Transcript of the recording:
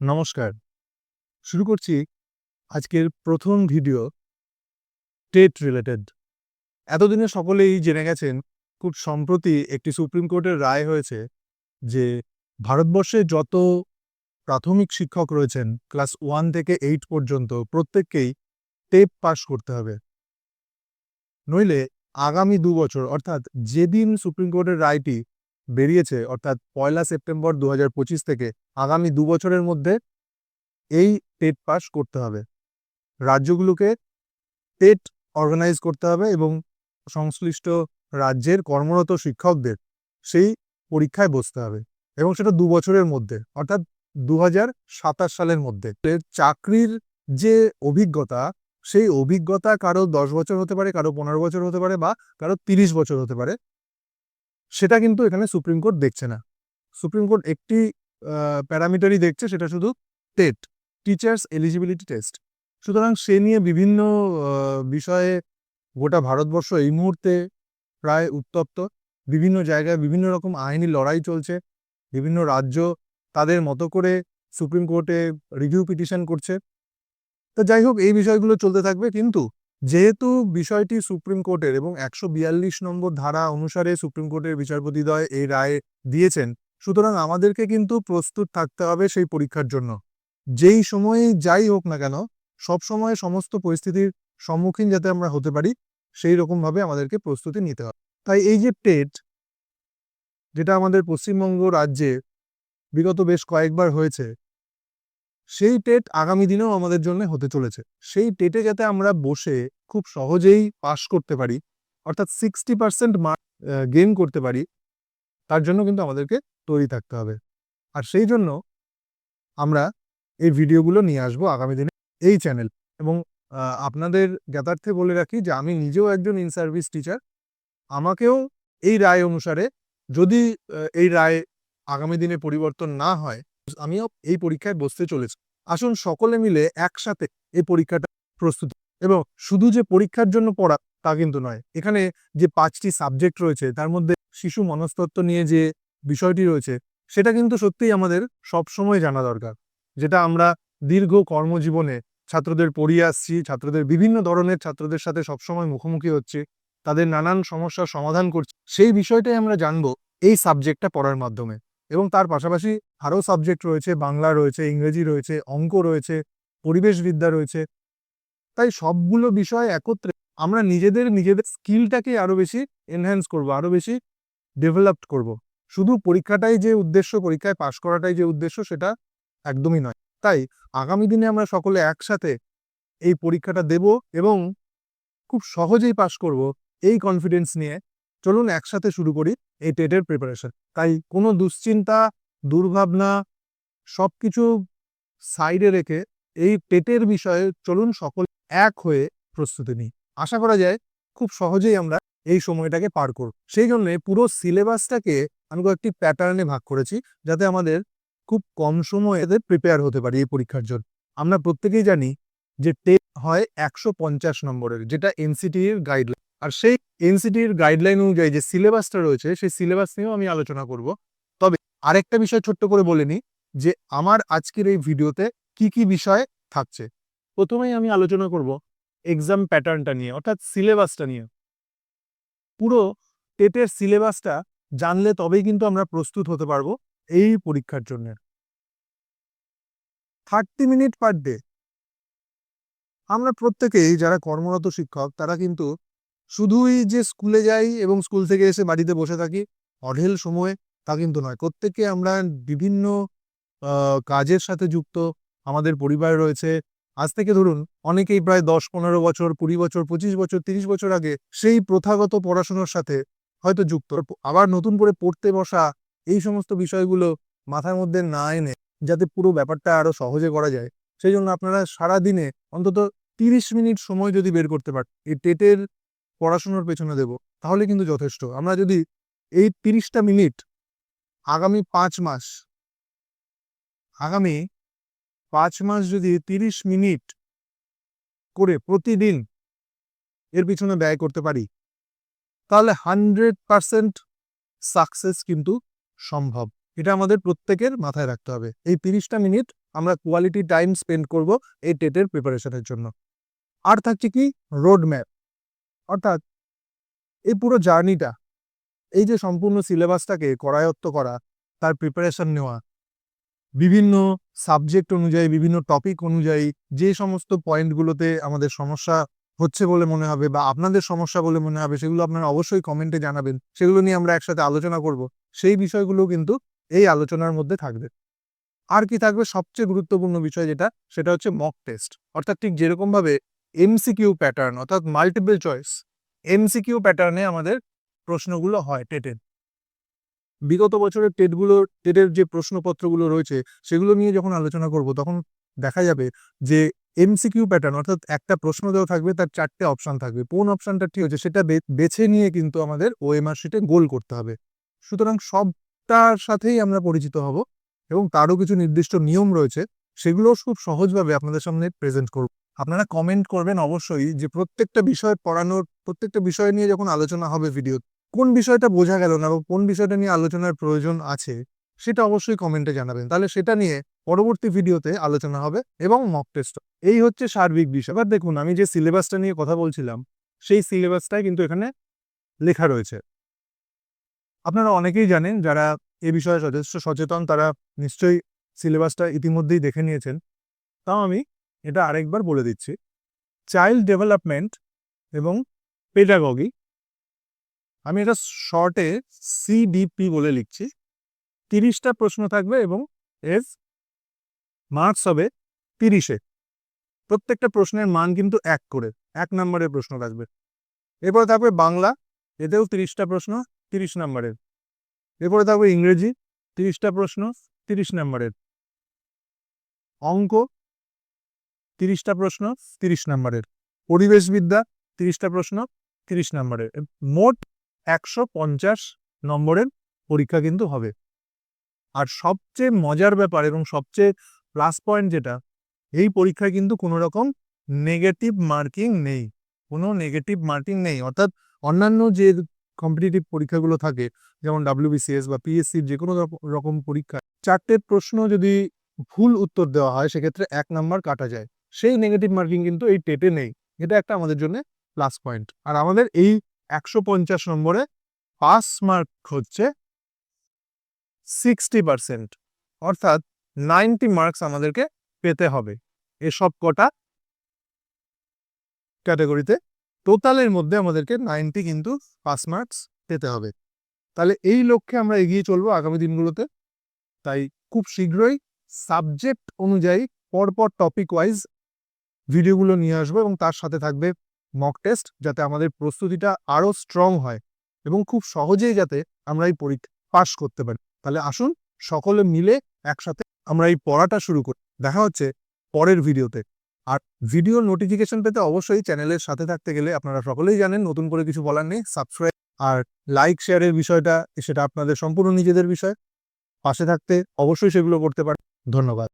নমস্কার। শুরু করছি আজকের প্রথম ভিডিও টেট রিলেটেড। এতদিনে সকলেই জেনে গেছেন, খুব সম্প্রতি একটি সুপ্রিম কোর্টের রায় হয়েছে যে ভারতবর্ষে যত প্রাথমিক শিক্ষক রয়েছেন, ক্লাস ওয়ান থেকে এইট পর্যন্ত প্রত্যেককেই টেপ পাস করতে হবে। নইলে আগামী দু বছর, অর্থাৎ যেদিন সুপ্রিম কোর্টের রায়টি বেরিয়েছে, অর্থাৎ পয়লা সেপ্টেম্বর দু হাজার পঁচিশ থেকে আগামী দু বছরের মধ্যে এই টেট পাস করতে হবে। রাজ্যগুলোকে টেট অর্গানাইজ করতে হবে এবং সংশ্লিষ্ট রাজ্যের কর্মরত শিক্ষকদের সেই পরীক্ষায় বসতে হবে এবং সেটা দু বছরের মধ্যে, অর্থাৎ দু সালের মধ্যে। চাকরির যে অভিজ্ঞতা, সেই অভিজ্ঞতা কারও দশ বছর হতে পারে, কারও পনেরো বছর হতে পারে বা কারও তিরিশ বছর হতে পারে সেটা কিন্তু এখানে সুপ্রিম কোর্ট দেখছে না। সুপ্রিম কোর্ট একটি প্যারামিটারই দেখছে, সেটা শুধু টেট, টিচার্স এলিজিবিলিটি টেস্ট। সুতরাং সে নিয়ে বিভিন্ন বিষয়ে গোটা ভারতবর্ষ এই মুহূর্তে প্রায় উত্তপ্ত। বিভিন্ন জায়গায় বিভিন্ন রকম আইনি লড়াই চলছে। বিভিন্ন রাজ্য তাদের মতো করে সুপ্রিম কোর্টে রিভিউ পিটিশন করছে। তো যাই হোক, এই বিষয়গুলো চলতে থাকবে। কিন্তু যেহেতু বিষয়টি সুপ্রিম কোর্টের এবং একশো বিয়াল্লিশ নম্বর ধারা অনুসারে সুপ্রিম কোর্টের বিচারপতিদ্বয় এই রায় দিয়েছেন, সুতরাং আমাদেরকে কিন্তু প্রস্তুত থাকতে হবে সেই পরীক্ষার জন্য। যেই সময়ে যাই হোক না কেন, সব সময় সমস্ত পরিস্থিতির সম্মুখীন যাতে আমরা হতে পারি, সেই রকমভাবে আমাদেরকে প্রস্তুতি নিতে হবে। তাই এই যে টেট, যেটা আমাদের পশ্চিমবঙ্গ রাজ্যে বিগত বেশ কয়েকবার হয়েছে সেই টেট আগামী দিনেও আমাদের জন্য হতে চলেছে। সেই টেটে যাতে আমরা বসে খুব সহজেই পাশ করতে পারি, অর্থাৎ সিক্সটি পার্সেন্ট মার্ক গেইন করতে পারি, তার জন্য কিন্তু আমাদেরকে তৈরি থাকতে হবে। আর সেই জন্য আমরা এই ভিডিওগুলো নিয়ে আসব আগামী দিনে এই চ্যানেল এবং আপনাদের জ্ঞাতার্থে বলে রাখি যে আমি নিজেও একজন ইন সার্ভিস টিচার আমাকেও এই রায় অনুসারে যদি এই রায় আগামী দিনে পরিবর্তন না হয় আমিও এই পরীক্ষায় বসতে চলেছি। আসুন সকলে মিলে একসাথে এই পরীক্ষাটা প্রস্তুত এবং শুধু যে পরীক্ষার জন্য পড়া, তা কিন্তু নয়। এখানে যে পাঁচটি সাবজেক্ট রয়েছে, তার মধ্যে শিশু মনস্তত্ত্ব নিয়ে যে বিষয়টি রয়েছে, সেটা কিন্তু সত্যিই আমাদের সব সময় জানা দরকার। যেটা আমরা দীর্ঘ কর্মজীবনে ছাত্রদের পড়িয়ে আসছি, ছাত্রদের বিভিন্ন ধরনের ছাত্রদের সাথে সবসময় মুখোমুখি হচ্ছে, তাদের নানান সমস্যার সমাধান করছি। সেই বিষয়টাই আমরা জানব এই সাবজেক্টটা পড়ার মাধ্যমে। এবং তার পাশাপাশি আরও সাবজেক্ট রয়েছে, বাংলা রয়েছে, ইংরেজি রয়েছে, অঙ্ক রয়েছে, পরিবেশবিদ্যা রয়েছে। তাই সবগুলো বিষয় একত্রে আমরা নিজেদের নিজেদের স্কিলটাকে আরও বেশি এনহ্যান্স করব আরও বেশি ডেভেলপড করব। শুধু পরীক্ষাটাই যে উদ্দেশ্য, পরীক্ষায় পাশ করাটাই যে উদ্দেশ্য, সেটা একদমই নয়। তাই আগামী দিনে আমরা সকলে একসাথে এই পরীক্ষাটা দেব এবং খুব সহজেই পাশ করব এই কনফিডেন্স নিয়ে। চলুন একসাথে শুরু করি এই টেটের প্রিপারেশন তাই কোনো দুশ্চিন্তা, দুর্ভাবনা, সবকিছু সাইডে রেখে এই টেটের বিষয়ে চলুন সকল এক হয়ে প্রস্তুতি নিই। আশা করা যায় খুব সহজেই আমরা এই সময়টাকে পার করব। সেই জন্য পুরো সিলেবাসটাকে আমি কয়েকটি প্যাটার্নে ভাগ করেছি যাতে আমাদের খুব কম সময়ে এদের প্রিপেয়ার হতে পারি এই পরীক্ষার জন্য। আমরা প্রত্যেকেই জানি যে টেট হয় একশো পঞ্চাশ নম্বরের, যেটা এনসিটির গাইডলাইন আর সেই এনসিটির গাইডলাইন অনুযায়ী যে সিলেবাসটা রয়েছে, সেই সিলেবাস নিয়েও আমি আলোচনা করব। তবে আরেকটা বিষয় ছোট্ট করে বলে নিই যে আমার আজকের এই ভিডিওতে কি কি বিষয় থাকছে। প্রথমেই আমি আলোচনা করব এক্সাম প্যাটার্নটা নিয়ে, অর্থাৎ সিলেবাসটা নিয়ে। পুরো টেটের সিলেবাসটা জানলে তবেই কিন্তু আমরা প্রস্তুত হতে পারব এই পরীক্ষার জন্য। থার্টি মিনিট পার ডে আমরা প্রত্যেকেই যারা কর্মরত শিক্ষক, তারা কিন্তু শুধুই যে স্কুলে যাই এবং স্কুল থেকে এসে বাড়িতে বসে থাকি, অঢেল সময় তা কিন্তু নয়। প্রত্যেকে আমরা বিভিন্ন কাজের সাথে যুক্ত, আমাদের পরিবার রয়েছে। আজ থেকে ধরুন, অনেকেই প্রায় দশ, পনেরো বছর, কুড়ি বছর, পঁচিশ বছর, তিরিশ বছর আগে সেই প্রথাগত পড়াশোনার সাথে হয়তো যুক্ত। আবার নতুন করে পড়তে বসা এই সমস্ত বিষয়গুলো মাথার মধ্যে না এনে যাতে পুরো ব্যাপারটা আরও সহজে করা যায়, সেই জন্য আপনারা সারা দিনে অন্তত তিরিশ মিনিট সময় যদি বের করতে পারেন এই টেটের পড়াশোনার পেছনে দেব, তাহলে কিন্তু যথেষ্ট। আমরা যদি এই তিরিশটা মিনিট আগামী পাঁচ মাস, আগামী পাঁচ মাস যদি তিরিশ মিনিট করে প্রতিদিন এর পিছনে ব্যয় করতে পারি, তাহলে হান্ড্রেড পার্সেন্ট সাকসেস কিন্তু সম্ভব। এটা আমাদের প্রত্যেকের মাথায় রাখতে হবে। এই তিরিশটা মিনিট আমরা কোয়ালিটি টাইম স্পেন্ড করব এই টেটের প্রিপারেশনের জন্য। আর থাকছে কি রোড ম্যাপ অর্থাৎ এই পুরো জার্নিটা, এই যে সম্পূর্ণ সিলেবাসটাকে করায়ত্ত করা, তার প্রিপারেশন নেওয়া, বিভিন্ন সাবজেক্ট অনুযায়ী, বিভিন্ন টপিক অনুযায়ী যে সমস্ত পয়েন্টগুলোতে আমাদের সমস্যা হচ্ছে বলে মনে হবে বা আপনাদের সমস্যা বলে মনে হবে, সেগুলো আপনারা অবশ্যই কমেন্টে জানাবেন। সেগুলো নিয়ে আমরা একসাথে আলোচনা করব। সেই বিষয়গুলো কিন্তু এই আলোচনার মধ্যে থাকবে। আর কি থাকবে সবচেয়ে গুরুত্বপূর্ণ বিষয় যেটা, সেটা হচ্ছে মক টেস্ট অর্থাৎ ঠিক যেরকম ভাবে এমসিকিউ প্যাটার্ন অর্থাৎ মাল্টিপল চয়েস এমসিকিউ প্যাটার্নে আমাদের প্রশ্নগুলো হয় টেটের বিগত বছরের টেটগুলো টেটের যে প্রশ্নপত্রগুলো রয়েছে, সেগুলো নিয়ে যখন আলোচনা করব, তখন দেখা যাবে যে এমসিকিউ প্যাটার্ন অর্থাৎ একটা প্রশ্ন দেওয়া থাকবে, তার চারটে অপশন থাকবে। কোন অপশানটা ঠিক হচ্ছে সেটা বেছে নিয়ে কিন্তু আমাদের ওএমআর শিটে গোল করতে হবে। সুতরাং সবটার সাথেই আমরা পরিচিত হব এবং তারও কিছু নির্দিষ্ট নিয়ম রয়েছে সেগুলো খুব সহজভাবে আপনাদের সামনে প্রেজেন্ট করব। আপনারা কমেন্ট করবেন অবশ্যই যে প্রত্যেকটা বিষয় পড়ানোর, প্রত্যেকটা বিষয় নিয়ে যখন আলোচনা হবে ভিডিও কোন বিষয়টা বোঝা গেল না বা কোন বিষয়টা নিয়ে আলোচনার প্রয়োজন আছে, সেটা অবশ্যই কমেন্টে জানাবেন। তাহলে সেটা নিয়ে পরবর্তী ভিডিওতে আলোচনা হবে এবং মক টেস্ট এই হচ্ছে সার্বিক বিষয়। এবার দেখুন, আমি যে সিলেবাসটা নিয়ে কথা বলছিলাম, সেই সিলেবাসটাই কিন্তু এখানে লেখা রয়েছে। আপনারা অনেকেই জানেন, যারা এ বিষয়ে যথেষ্ট সচেতন, তারা নিশ্চয়ই সিলেবাসটা ইতিমধ্যেই দেখে নিয়েছেন। তাও আমি এটা আরেকবার বলে দিচ্ছি। চাইল্ড ডেভেলপমেন্ট এবং পেডাগগি আমি এটা শর্টে সিডিপি বলে লিখছি। তিরিশটা প্রশ্ন থাকবে এবং এর মার্কস হবে তিরিশে। প্রত্যেকটা প্রশ্নের মান কিন্তু এক করে, এক নম্বরের প্রশ্ন থাকবে। এরপরে থাকবে বাংলা, এতেও তিরিশটা প্রশ্ন, তিরিশ নম্বরের। এরপরে থাকবে ইংরেজি, তিরিশটা প্রশ্ন, তিরিশ নম্বরের। অঙ্ক তিরিশটা প্রশ্ন, তিরিশ নম্বরের। পরিবেশবিদ্যা, তিরিশটা প্রশ্ন, তিরিশ নম্বরের। মোট একশো পঞ্চাশ নম্বরের পরীক্ষা কিন্তু হবে। আর সবচেয়ে মজার ব্যাপার এবং সবচেয়ে প্লাস পয়েন্ট যেটা, এই পরীক্ষায় কিন্তু কোনো রকম নেগেটিভ মার্কিং নেই। কোনো নেগেটিভ মার্কিং নেই। অর্থাৎ অন্যান্য যে কম্পিটিটিভ পরীক্ষাগুলো থাকে, যেমন ডাব্লিউবিসিএস বা পিএসসির যে কোনো রকম পরীক্ষা চারটে প্রশ্ন যদি ভুল উত্তর দেওয়া হয়, সেক্ষেত্রে এক নাম্বার কাটা যায়। সেই নেগেটিভ মার্কিং কিন্তু এই টেটে নেই। এটা একটা আমাদের জন্য প্লাস পয়েন্ট আর আমাদের এই একশো পঞ্চাশ নম্বরে পাস মার্ক হচ্ছে সিক্সটি পার্সেন্ট অর্থাৎ নাইনটি মার্কস আমাদেরকে পেতে হবে। এসব কটা ক্যাটাগরিতে টোটালের মধ্যে আমাদেরকে নাইনটি কিন্তু পাস মার্কস পেতে হবে। তাহলে এই লক্ষ্যে আমরা এগিয়ে চলবো আগামী দিনগুলোতে। তাই খুব শীঘ্রই সাবজেক্ট অনুযায়ী পরপর টপিক ওয়াইজ ভিডিওগুলো নিয়ে আসব এবং তার সাথে থাকবে মক টেস্ট যাতে আমাদের প্রস্তুতিটা আরও স্ট্রং হয় এবং খুব সহজেই যাতে আমরা এই পরীক্ষা পাশ করতে পারি। তাহলে আসুন সকলে মিলে একসাথে আমরা এই পড়াটা শুরু করি। দেখা হচ্ছে পরের ভিডিওতে। আর ভিডিও নোটিফিকেশন পেতে অবশ্যই চ্যানেলের সাথে থাকতে গেলে আপনারা সকলেই জানেন, নতুন করে কিছু বলার নেই। সাবস্ক্রাইব আর লাইক শেয়ারের বিষয়টা, সেটা আপনাদের সম্পূর্ণ নিজেদের বিষয়। পাশে থাকতে অবশ্যই সেগুলো করতে পারেন। ধন্যবাদ।